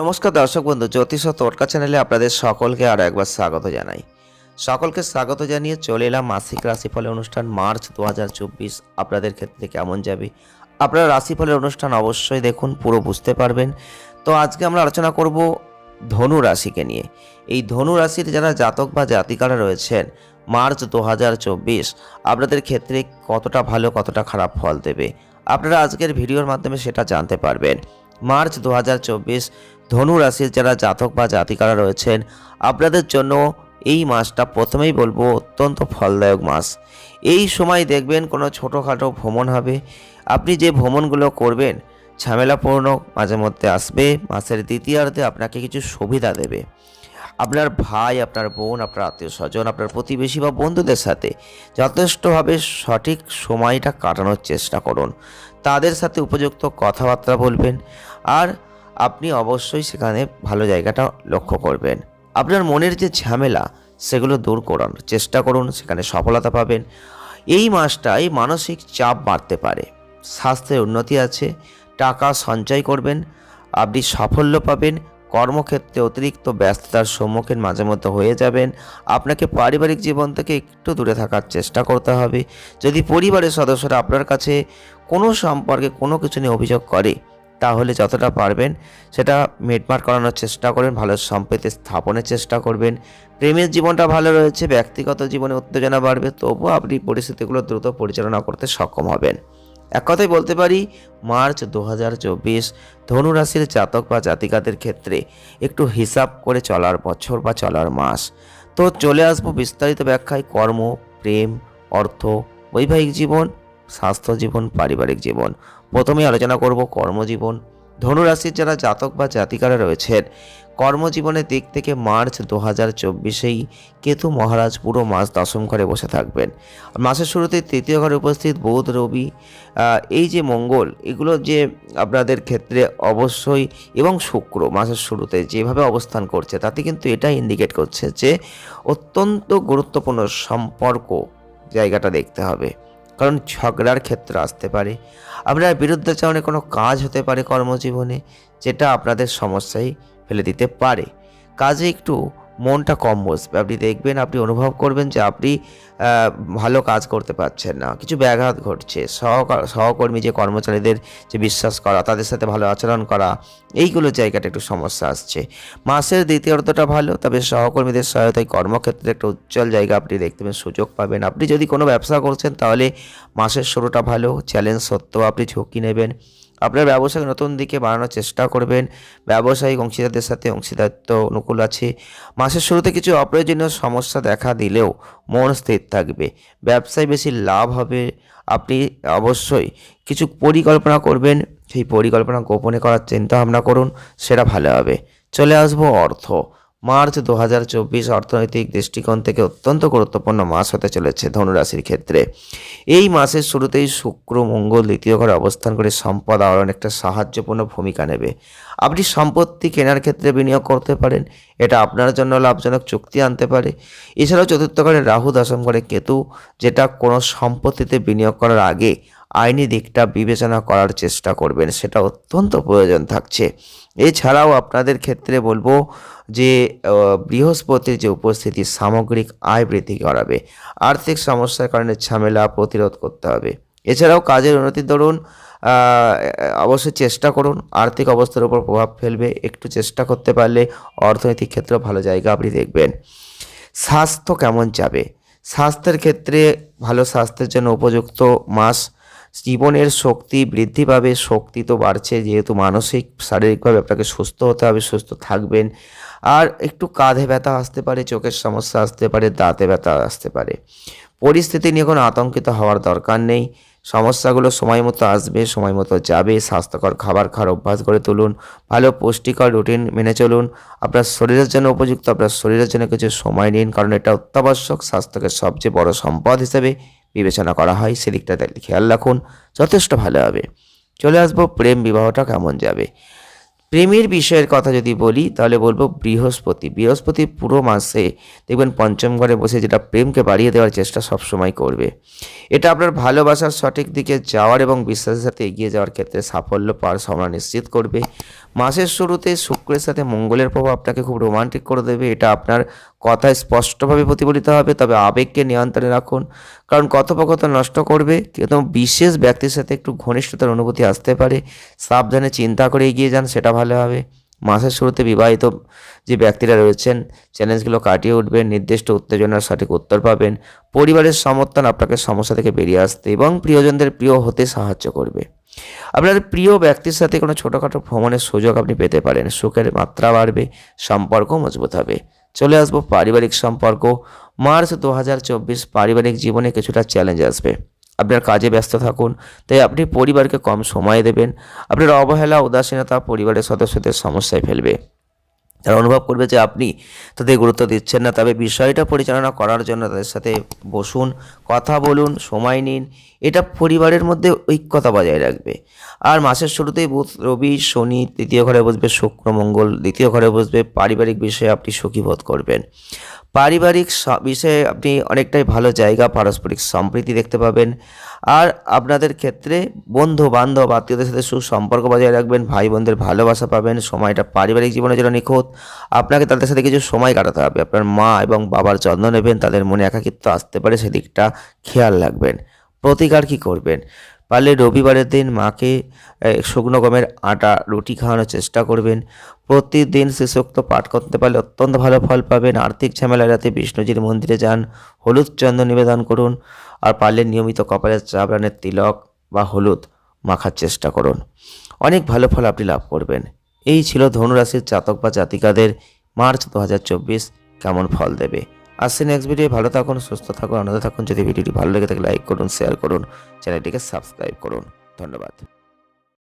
নমস্কার দর্শক বন্ধু, জ্যোতিষ তোরকা চ্যানেলে আপনাদের সকলকে আরও একবার স্বাগত জানাই। সকলকে স্বাগত জানিয়ে চলে এলাম মাসিক রাশিফলের অনুষ্ঠান মার্চ দু হাজার চব্বিশ। আপনাদের ক্ষেত্রে কেমন যাবে? আপনারা রাশিফলের অনুষ্ঠান অবশ্যই দেখুন, পুরো বুঝতে পারবেন। তো আজকে আমরা আলোচনা করব ধনু রাশিকে নিয়ে। এই ধনু রাশির যারা জাতক বা জাতিকারা রয়েছেন, মার্চ দু হাজার চব্বিশ, আপনাদের ক্ষেত্রে কতটা ভালো, কতটা খারাপ ফল দেবে? আপনারা আজকের ভিডিওর মাধ্যমে সেটা জানতে পারবেন। মার্চ দু হাজার চব্বিশ ধনু রাশির যারা জাতক বা জাতিকারা রয়েছেন, আপনাদের জন্য এই মাসটা প্রথমেই বলব অত্যন্ত ফলদায়ক মাস। এই সময় দেখবেন কোনো ছোটোখাটো ভ্রমণ হবে। আপনি যে ভ্রমণগুলো করবেন, ঝামেলাপূর্ণ মাঝে মধ্যে আসবে, মাসের দ্বিতীয়ার্ধে আপনাকে কিছু সুবিধা দেবে। আপনার ভাই, আপনার বোন, আপনার আত্মীয় স্বজন আপনার প্রতিবেশী বা বন্ধুদের সাথে যথেষ্টভাবে সঠিক সময়টা কাটানোর চেষ্টা করুন। তাদের সাথে উপযুক্ত কথাবার্তা বলবেন। আর আপনি অবশ্যই সেখানে ভালো জায়গাটা লক্ষ্য করবেন। আপনার মনের যে ঝামেলা, সেগুলো দূর করানোর চেষ্টা করুন, সেখানে সফলতা পাবেন। এই মাসটায় মানসিক চাপ বাড়তে পারে। স্বাস্থ্যের উন্নতি আছে, টাকা সঞ্চয় করবেন, আপনি সাফল্য পাবেন, কর্মক্ষেত্রে অতিরিক্ত ব্যস্ততার সম্মুখীন মাঝে মধ্যে হয়ে যাবেন। আপনাকে পারিবারিক জীবন থেকে একটু দূরে থাকার চেষ্টা করতে হবে। যদি পরিবারের সদস্যরা আপনার কাছে কোনো সম্পর্কে কোনো কিছু নিয়ে অভিযোগ করে তাহলে যতটা পারবেন সেটা মিটমাট করানোর চেষ্টা করবেন, ভালো সম্প্রীতি স্থাপনের চেষ্টা করবেন। প্রেমের জীবনটা ভালো রয়েছে, ব্যক্তিগত জীবনে উত্তেজনা বাড়বে, তবুও আপনি পরিস্থিতিগুলো দ্রুত পরিচালনা করতে সক্ষম হবেন। এক কথায় বলতে পারি, মার্চ দু হাজার চব্বিশ, ধনুরাশির জাতক বা জাতিকাদের ক্ষেত্রে একটু হিসাব করে চলার বছর বা চলার মাস। তো চলে আসব বিস্তারিত ব্যাখ্যায় কর্ম, প্রেম, অর্থ, বৈবাহিক জীবন স্বাস্থ্য জীবন, পারিবারিক জীবন। প্রথমে আলোচনা করব কর্মজীবন। ধনুরাশির যারা জাতক বা জাতিকারা রয়েছেন, কর্মজীবনের দিক থেকে মার্চ দু হাজার চব্বিশেই কেতু মহারাজ পুরো মাস দশম ঘরে বসে থাকবেন। মাসের শুরুতে তৃতীয় ঘরে উপস্থিত বুধ, রবি এই যে মঙ্গল, এগুলো যে আপনাদের ক্ষেত্রে অবশ্যই, এবং শুক্র মাসের শুরুতে যেভাবে অবস্থান করছে, তাতে কিন্তু এটা ইন্ডিকেট করছে যে অত্যন্ত গুরুত্বপূর্ণ সম্পর্ক জায়গাটা দেখতে হবে। কারণ ঝগড়ার ক্ষেত্র আসতে পারে। আপনার বিরুদ্ধাচরণে কোনো কাজ হতে পারে কর্মজীবনে, যেটা আপনাদের সমস্যায় ফেলে দিতে পারে। কাজে একটু মনটা কম বসবে। আপনি দেখবেন, আপনি অনুভব করবেন যে আপনি ভালো কাজ করতে পারছেন না। কিছু ব্যাঘাত ঘটছে। সহকা- সহকর্মী যে কর্মচারীদের যে বিশ্বাস করা, তাদের সাথে ভালো আচরণ করা এইগুলো জায়গাটা একটু সমস্যা আসছে। মাসের দ্বিতীয় অর্ধটা ভালো, তবে সহকর্মীদের সহায়তায় কর্মক্ষেত্রে একটা উজ্জ্বল জায়গা আপনি দেখতে পাবেন, সুযোগ পাবেন। আপনি যদি কোনো ব্যবসা করছেন, তাহলে মাসের শুরুটা ভালো চ্যালেঞ্জ সত্ত্বেও আপনি ঝুঁকি নেবেন। আপনার ব্যবসাকে নতুন দিকে বাড়ানোর চেষ্টা করবেন। ব্যবসায়িক অংশীদারদের সাথে অংশীদারিত্ব অনুকূল আছে। মাসের শুরুতে কিছু অপ্রয়োজনীয় সমস্যা দেখা দিলেও মন স্থির থাকবে। ব্যবসায় বেশি লাভ হবে। আপনি অবশ্যই কিছু পরিকল্পনা করবেন। সেই পরিকল্পনা গোপনে করার চিন্তা ভাবনা করুন। সেটা ভালো হবে। চলে আসব অর্থ। মার্চ দু হাজার চব্বিশ অর্থনৈতিক দৃষ্টিকোণ থেকে অত্যন্ত গুরুত্বপূর্ণ মাস হতে চলেছে ধনুরাশির ক্ষেত্রে। এই মাসের শুরুতেই শুক্র, মঙ্গল দ্বিতীয় ঘরে অবস্থান করে সম্পদ আহরণ একটা সাহায্যপূর্ণ ভূমিকা নেবে। আপনি সম্পত্তি কেনার ক্ষেত্রে বিনিয়োগ করতে পারেন এটা আপনার জন্য লাভজনক চুক্তি আনতে পারে। এছাড়াও চতুর্থ ঘরে রাহু দশম ঘরে কেতু, যেটা কোনো সম্পত্তিতে বিনিয়োগ করার আগে আইনি দিকটা বিবেচনা করার চেষ্টা করবেন, সেটা অত্যন্ত প্রয়োজন থাকছে। এছাড়াও আপনাদের ক্ষেত্রে বলব যে বৃহস্পতির যে উপস্থিতি, সামগ্রিক আয় বৃদ্ধি করাবে। আর্থিক সমস্যার কারণে ঝামেলা প্রতিরোধ করতে হবে। এছাড়াও কাজের উন্নতির দরুন অবশ্যই চেষ্টা করুন, আর্থিক অবস্থার উপর প্রভাব ফেলবে, একটু চেষ্টা করতে পারলে অর্থনৈতিক ক্ষেত্রে ভালো জায়গা আপনি দেখবেন। স্বাস্থ্য কেমন যাবে? স্বাস্থ্যের ক্ষেত্রে ভালো স্বাস্থ্যের জন্য উপযুক্ত মাস, জীবনের শক্তি বৃদ্ধি পাবে, শক্তি তো বাড়ছে, যেহেতু মানসিক, শারীরিকভাবে আপনাকে সুস্থ হতে হবে, সুস্থ থাকবেন। আর একটু কাঁধে ব্যথা আসতে পারে, চোখের সমস্যা আসতে পারে, দাঁতে ব্যথা আসতে পারে। পরিস্থিতি নিয়ে কোনো আতঙ্কিত হওয়ার দরকার নেই। সমস্যাগুলো সময় মতো আসবে, সময় মতো যাবে, স্বাস্থ্যকর খাবার খাওয়ার অভ্যাস করে তুলুন, ভালো পুষ্টিকর রুটিন মেনে চলুন। আপনার শরীরের জন্য উপযুক্ত, আপনার শরীরের জন্য কিছু সময় নিন, কারণ এটা অত্যাবশ্যক, স্বাস্থ্যকে সবচেয়ে বড় সম্পদ হিসেবে বিবেচনা করা হয়, সেদিকটাতে খেয়াল রাখুন, যথেষ্ট ভালো হবে। চলে আসব প্রেম বিবাহটা কেমন যাবে? প্রেমের বিষয়ের কথা যদি বলি, তাহলে বলব বৃহস্পতি। বৃহস্পতি পুরো মাসে দেখবেন পঞ্চম ঘরে বসে যেটা প্রেমকে বাড়িয়ে দেওয়ার চেষ্টা সবসময় করবে। এটা আপনার ভালোবাসার সঠিক দিকে যাওয়ার এবং বিশ্বাসের সাথে এগিয়ে যাওয়ার ক্ষেত্রে সাফল্য পাওয়ার সম্ভাবনা নিশ্চিত করবে। মাসের শুরুতে শুক্রের সাথে মঙ্গলের প্রভাব আপনাকে খুব রোমান্টিক করে দেবে। এটা আপনার কথায় স্পষ্টভাবে প্রতিফলিত হবে, তবে আবেগকে নিয়ন্ত্রণে রাখুন। কারণ কথোপকথন নষ্ট করবে, কিন্তু বিশেষ ব্যক্তির সাথে একটু ঘনিষ্ঠতার অনুভূতি আসতে পারে। সাবধানে চিন্তা করে এগিয়ে যান, সেটা ভালো হবে। মাসের শুরুতে বিবাহিত যে ব্যক্তিরা রয়েছেন চ্যালেঞ্জগুলো কাটিয়ে উঠবেন, নির্দিষ্ট উত্তেজনার সঠিক উত্তর পাবেন। পরিবারের সমর্থন আপনাকে সমস্যা থেকে বেরিয়ে আসতে এবং প্রিয়জনদের প্রিয় হতে সাহায্য করবে। আপনার প্রিয় ব্যক্তির সাথে কোনো ছোটোখাটো ভ্রমণের সুযোগ আপনি পেতে পারেন। সুখের মাত্রা বাড়বে, সম্পর্ক মজবুত হবে। চলে আসব পারিবারিক সম্পর্ক। মার্চ দু হাজার চব্বিশ পারিবারিক জীবনে কিছুটা চ্যালেঞ্জ আসবে। আপনার কাজে ব্যস্ত থাকুন। তাই আপনি পরিবারকে কম সময় দেবেন। আপনার অবহেলা, উদাসীনতা পরিবারের সদস্যদের সমস্যায় ফেলবে। তারা অনুভব করবে যে আপনি তাদের গুরুত্ব দিচ্ছেন না, তবে বিষয়টা পরিচালনা করার জন্য তাদের সাথে বসুন, কথা বলুন, সময় নিন। এটা পরিবারের মধ্যে ঐক্যতা বজায় রাখবে। আর মাসের শুরুতেই বুধ, রবি, শনি তৃতীয় ঘরে বসবে, শুক্র, মঙ্গল দ্বিতীয় ঘরে বসবে, পারিবারিক বিষয়ে আপনি সুখী বোধ করবেন। পারিবারিক বিষয়ে আপনি অনেকটাই ভালো জায়গা, পারস্পরিক সম্প্রীতি দেখতে পাবেন। আর আপনাদের ক্ষেত্রে বন্ধু বান্ধব আত্মীয়দের সাথে সুসম্পর্ক বজায় রাখবেন ভাই বোনদের ভালোবাসা পাবেন, সময়টা পারিবারিক জীবনের জন্য নিখুঁত। আপনাকে তাদের সাথে কিছু সময় কাটাতে হবে। আপনার মা এবং বাবার যত্ন নেবেন, তাদের মনে একাকিত্ব আসতে পারে, সেদিকটা খেয়াল রাখবেন। প্রতিকার কি করবেন? পারলে রবিবারের দিন মাকে শুকনো গমের আটা, রুটি খাওয়ানোর চেষ্টা করবেন। প্রতিদিন শিশুক্ত পাঠ করতে পারলে অত্যন্ত ভালো ফল পাবেন। আর্থিক ঝামেলা এড়াতে বিষ্ণুজির মন্দিরে যান। হলুদ চন্দন নিবেদন করুন আর পারলে নিয়মিত কপালে চাবরানের তিলক বা হলুদ মাখার চেষ্টা করুন। অনেক ভালো ফল আপনি লাভ করবেন। এই ছিল ধনুরাশির জাতক বা জাতিকাদের মার্চ দু হাজার চব্বিশ কেমন ফল দেবে। আসছে নেক্সট ভিডিও ভালো থাকুন, সুস্থ থাকুন, আনন্দ থাকুন। যদি ভিডিওটি ভালো লেগে থাকে লাইক করুন শেয়ার করুন। চ্যানেলটিকে সাবস্ক্রাইব করুন। ধন্যবাদ।